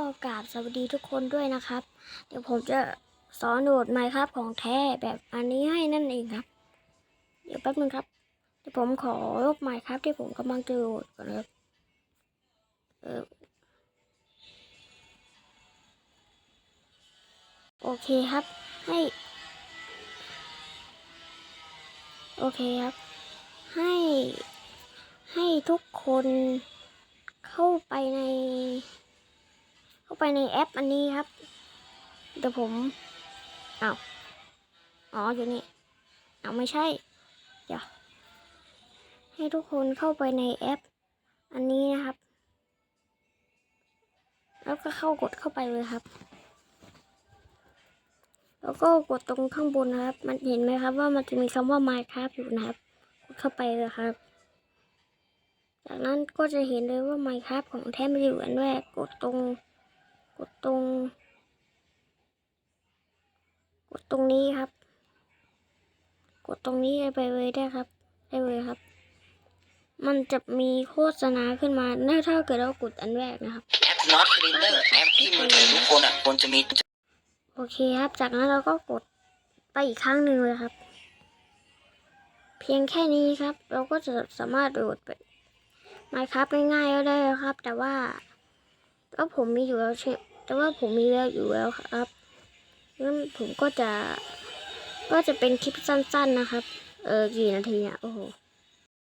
ก็กราบสวัสดีทุกคนด้วยนะครับ เดี๋ยวผมจะสอนโหลดไมค์ครับของแท้แบบอันนี้ให้นั่นเองครับ เดี๋ยวแป๊บนึงครับ เดี๋ยวผมขอลบไมค์ครับที่ผมกำลังจะโหลดก่อนครับเออโอเคครับ ให้ โอเคครับ ให้ ให้ทุกคนเข้าไปใน ไปในแอปอันนี้ครับเดี๋ยวผมเอ้าอ๋ออยู่นี่เอาไม่ใช่ เดี๋ยว ให้ทุกคนเข้าไปในแอป อันนี้นะครับ แล้วก็เข้ากดเข้าไปเลยครับ แล้วก็กดตรงข้างบนนะครับ มันเห็นไหมครับว่ามันจะมีคำว่า Minecraft อยู่นะครับ กดเข้าไปเลยครับ จากนั้นก็จะเห็นเลยว่า Minecraft ของแท้ไม่อยู่อันแรกกดตรง ดตรง กดตรงนี้ครับ กดตรงนี้ไปเลยได้ครับ ได้เลยครับ มันจะมีโฆษณาขึ้นมาน่าถ้าเกิดเรากดอันแรกนะครับแอป Not Cleaner แอปที่มือถือทุกคนอะควรจะมีโอเคครับ จากนั้นเราก็กดไปอีกครั้งหนึ่งเลยครับ เพียงแค่นี้ครับ เราก็จะสามารถโหลดไปไมครับง่ายๆก็ได้ครับ แต่ว่าก็ผมมีอยู่แล้วใช่ แต่ว่าผมมีแล้วอยู่แล้วครับงั้นผมก็จะ ก็จะเป็นคลิปสั้น ๆนะครับ เออกี่นาทีเนี่ยโอ้โห